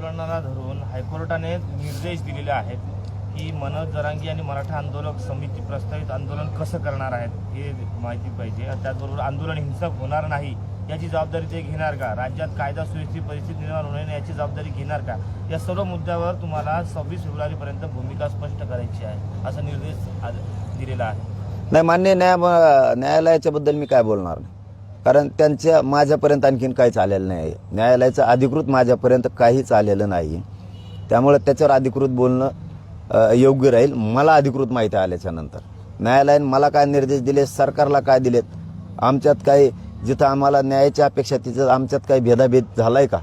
आंदोलनाला धरून हायकोर्टाने निर्देश दिलेले आहेत की मनोज जरांगी आणि मराठा आंदोलक समिती प्रस्तावित आंदोलन कसं करणार आहेत हे माहिती पाहिजे. त्याचबरोबर आंदोलन हिंसक होणार नाही याची जबाबदारी ते घेणार का? राज्यात कायदा सुव्यवस्थित परिस्थिती निर्माण होणार नाही याची जबाबदारी घेणार का? या सर्व मुद्द्यावर तुम्हाला सव्वीस फेब्रुवारीपर्यंत भूमिका स्पष्ट करायची आहे असा निर्देश आज दिलेला आहे. नाही मान्य न्याय न्यायालयाच्याबद्दल मी काय बोलणार नाही. कारण त्यांच्या माझ्यापर्यंत आणखीन काहीच आलेलं नाही. न्यायालयाचं अधिकृत माझ्यापर्यंत काहीच आलेलं नाही. त्यामुळे त्याच्यावर अधिकृत बोलणं योग्य राहील. मला अधिकृत माहिती आल्याच्यानंतर. न्यायालयाने मला काय निर्देश दिले सरकारला काय दिलेत? आमच्यात काही जिथं आम्हाला न्यायाची अपेक्षा तिथं आमच्यात काही भेदाभेद झाला आहे का?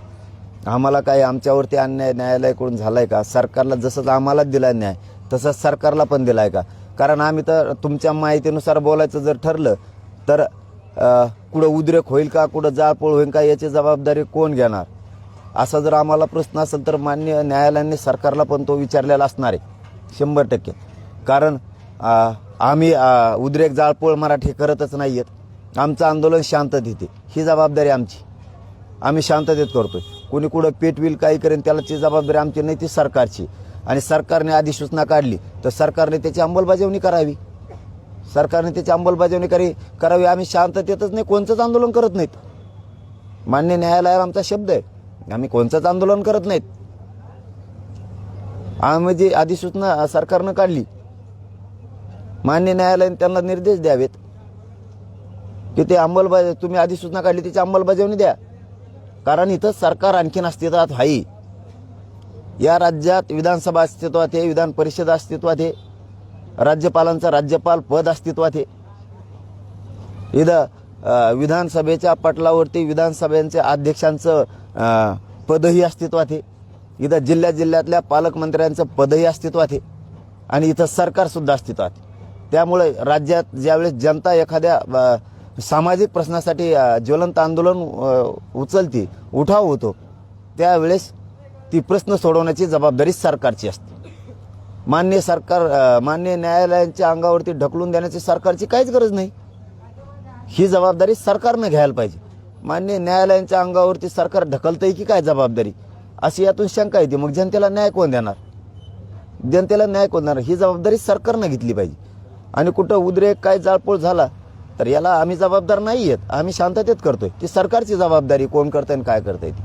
आम्हाला काही आमच्यावरती अन्याय न्यायालयाकडून आहे का? सरकारला जसंच आम्हाला दिला न्याय तसंच सरकारला पण दिला आहे का? कारण आम्ही तर तुमच्या माहितीनुसार बोलायचं जर ठरलं तर कुठं उद्रेक होईल का कुठं जाळपोळ होईल का याची जबाबदारी कोण घेणार? असा जर आम्हाला प्रश्न असेल तर मान्य न्यायालयाने सरकारला पण तो विचारलेला असणार आहे शंभर टक्के. कारण आम्ही उद्रेक जाळपोळ मराठी करतच नाही आहेत आमचं आंदोलन शांततेत ही जबाबदारी आमची. आम्ही शांततेत करतोय. कोणी कुठं पेटविल काही करेन त्यालाची जबाबदारी आमची नाही ती सरकारची. आणि सरकारने अधिसूचना काढली तर सरकारने त्याची अंमलबजावणी करावी. सरकारने त्याची अंमलबजावणी करी करावी. आम्ही शांततेतच नाही कोणतंच आंदोलन करत नाहीत. मान्य न्यायालयावर आमचा शब्द आहे. आम्ही कोणतंच आंदोलन करत नाहीत. आम्ही जी अधिसूचना सरकारनं काढली मान्य न्यायालयाने त्यांना निर्देश द्यावेत. की ते अंमलबजाव तुम्ही अधिसूचना काढली त्याची अंमलबजावणी द्या. कारण इथं सरकार आणखीन अस्तित्वात आहे. या राज्यात विधानसभा अस्तित्वात आहे विधान परिषद अस्तित्वात आहे. राज्यपालांचं राज्यपाल पद अस्तित्वात आहे. इथं विधानसभेच्या पटलावरती विधानसभेच्या अध्यक्षांचं पदही अस्तित्वात आहे. इथं जिल्ह्या जिल्ह्यातल्या पालकमंत्र्यांचं पदही अस्तित्वात आहे. आणि इथं सरकारसुद्धा अस्तित्वात त्यामुळे राज्यात ज्यावेळेस जनता एखाद्या सामाजिक प्रश्नासाठी ज्वलंत आंदोलन उचलती उचलते उठाव होतो त्यावेळेस ती प्रश्न सोडवण्याची जबाबदारी सरकारची असते. मान्य सरकार मान्य न्यायालयांच्या अंगावरती ढकलून देण्याची सरकारची काहीच गरज नाही. ही जबाबदारी सरकारनं घ्यायला पाहिजे. मान्य न्यायालयांच्या अंगावरती सरकार ढकलतंय की काय जबाबदारी? अशी यातून शंका येते. मग जनतेला न्याय कोण देणार? जनतेला न्याय कोण देणार? ही जबाबदारी सरकारनं घेतली पाहिजे. आणि कुठं उद्रेक काय जाळपोळ झाला तर याला आम्ही जबाबदार नाही आहेत आम्ही शांततेत करतोय. ती सरकारची जबाबदारी कोण करतंय आणि काय करतंय ती.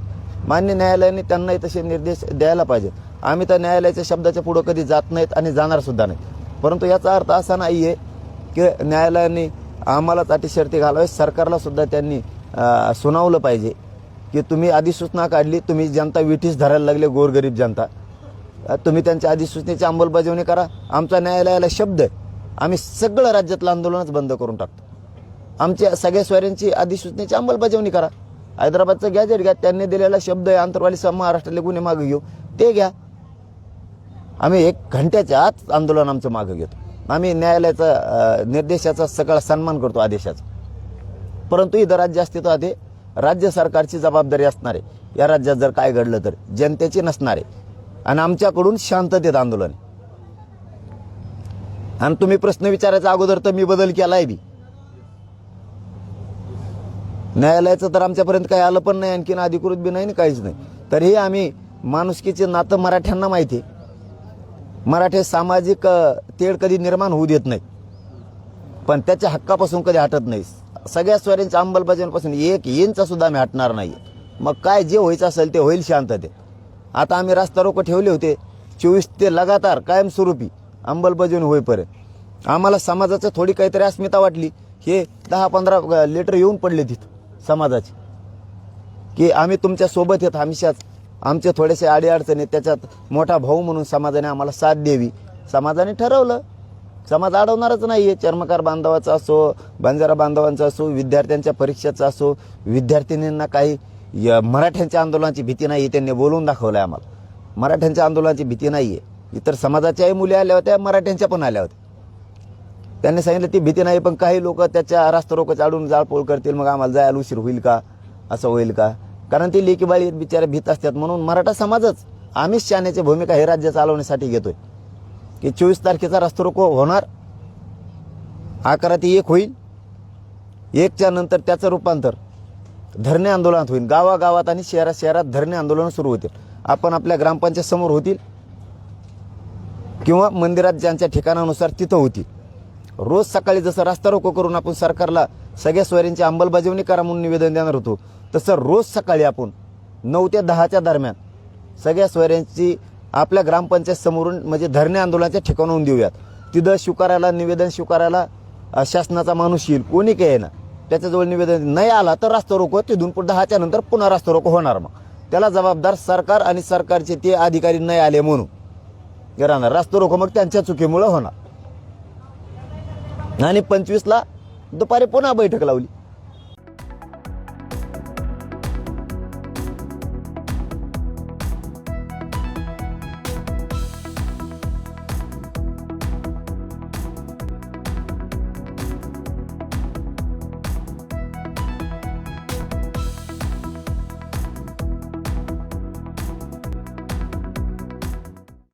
मान्य न्यायालयाने त्यांनाही तसे निर्देश द्यायला पाहिजेत. आम्ही तर न्यायालयाच्या शब्दाच्या पुढं कधी जात नाहीत आणि जाणार सुद्धा नाहीत. परंतु याचा अर्थ असा नाही आहे की न्यायालयाने आम्हालाच अटी शर्ती घालावे सरकारला सुद्धा त्यांनी सुनावलं पाहिजे की तुम्ही अधिसूचना काढली तुम्ही जनता विठीस धरायला लागले गोरगरीब जनता. तुम्ही त्यांच्या अधिसूचनेची अंमलबजावणी करा. आमचा न्यायालयाला शब्द आहे. आम्ही सगळं राज्यातलं आंदोलनच बंद करून टाकतो. आमच्या सगळ्या स्वाऱ्यांची अधिसूचनेची अंमलबजावणी करा. हैदराबादचं गॅजेट घ्या. त्यांनी दिलेला शब्द आहे आंतरवाली सम महाराष्ट्रातले गुन्हे मागे घेऊ. ते घ्या. आम्ही एक घंट्याच्या आत आंदोलन आमचं मागं घेतो. आम्ही न्यायालयाचा निर्देशाचा सगळा सन्मान करतो आदेशाचा. परंतु इथं राज्य अस्तित्वात आहे. राज्य सरकारची जबाबदारी असणार. आहे या राज्यात जर काय घडलं तर जनतेची नसणार. आहे आणि आमच्याकडून शांततेत आंदोलन. आणि तुम्ही प्रश्न विचारायचा अगोदर तर मी बदल केलाय बी. न्यायालयाचं तर आमच्यापर्यंत काही आलं पण नाही आणखीन अधिकृत बी नाही काहीच नाही. तरीही आम्ही माणुसकीचे नातं मराठ्यांना माहिती आहे. मराठे सामाजिक तेढ कधी निर्माण होऊ देत नाही पण त्याच्या हक्कापासून कधी हटत नाही सगळ्या स्वऱ्यांच्या अंमलबजावणीपासून एक इंचा सुद्धा आम्ही हटणार नाही मग काय जे व्हायचं असेल ते होईल शांततेत. आता आम्ही रास्ता रोको ठेवले होते. चोवीस ते लगातार कायमस्वरूपी अंमलबजावणी होईपर्यंत. आम्हाला समाजाचं थोडी काहीतरी अस्मिता वाटली. हे दहा पंधरा लेटर येऊन पडले तिथं. समाजाची. की आम्ही तुमच्यासोबत येत हमेशाच आमचे थोडेसे अडीअडचणी त्याच्यात मोठा भाऊ म्हणून समाजाने आम्हाला साथ द्यावी. समाजाने ठरवलं. समाज अडवणारच नाही आहे चर्मकार बांधवाचा असो बंजारा बांधवांचा असो विद्यार्थ्यांच्या परीक्षेचा असो विद्यार्थिनींना काही य- मराठ्यांच्या आंदोलनाची भीती नाही आहे त्यांनी बोलून दाखवलं आहे आम्हाला. मराठ्यांच्या आंदोलनाची भीती नाही आहे इतर समाजाच्याही मुली आल्या होत्या मराठ्यांच्या पण आल्या होत्या. त्यांनी सांगितलं ती भीती नाही पण काही लोक त्याच्या रास्ता रोको चाडून जाळपोळ करतील मग आम्हाला जायला उशीर होईल का? असं होईल का? कारण ती लेकी बाळी बिचारे भीत असतात म्हणून मराठा समाजच आम्हीच शाण्याची भूमिका हे राज्य चालवण्यासाठी घेतोय. की चोवीस तारखेचा रास्ता रोको होणार अकरा ते एक होईल एकच्या नंतर त्याचं रूपांतर धरणे आंदोलनात होईल. गावागावात आणि शहरात शहरात धरणे आंदोलन सुरू होतील. आपण आपल्या ग्रामपंचायत समोर होतील किंवा मंदिरात ज्यांच्या ठिकाणानुसार तिथं होतील. रोज सकाळी जसं रास्ता रोको करून आपण सरकारला सगळ्या स्वारींची अंमलबजावणी करा म्हणून निवेदन देणार होतो तसं रोज सकाळी आपण नऊ ते दहाच्या दरम्यान सगळ्या स्वाऱ्यांची आपल्या ग्रामपंचायत समोरून म्हणजे धरणे आंदोलनाच्या ठिकाणाहून देऊयात. तिथं स्वीकारायला निवेदन स्वीकारायला शासनाचा माणूस येईल कोणी काय ना त्याच्याजवळ निवेदन नाही आला तर रास्ता रोको तिथून पुढे दहाच्या नंतर पुन्हा रास्ता रोको होणार मग. त्याला जबाबदार सरकार आणि सरकारचे ते अधिकारी नाही आले म्हणून. हे राहणार. रास्ता रोको मग त्यांच्या चुकीमुळे होणार. आणि पंचवीसला दुपारी पुन्हा बैठक लावली.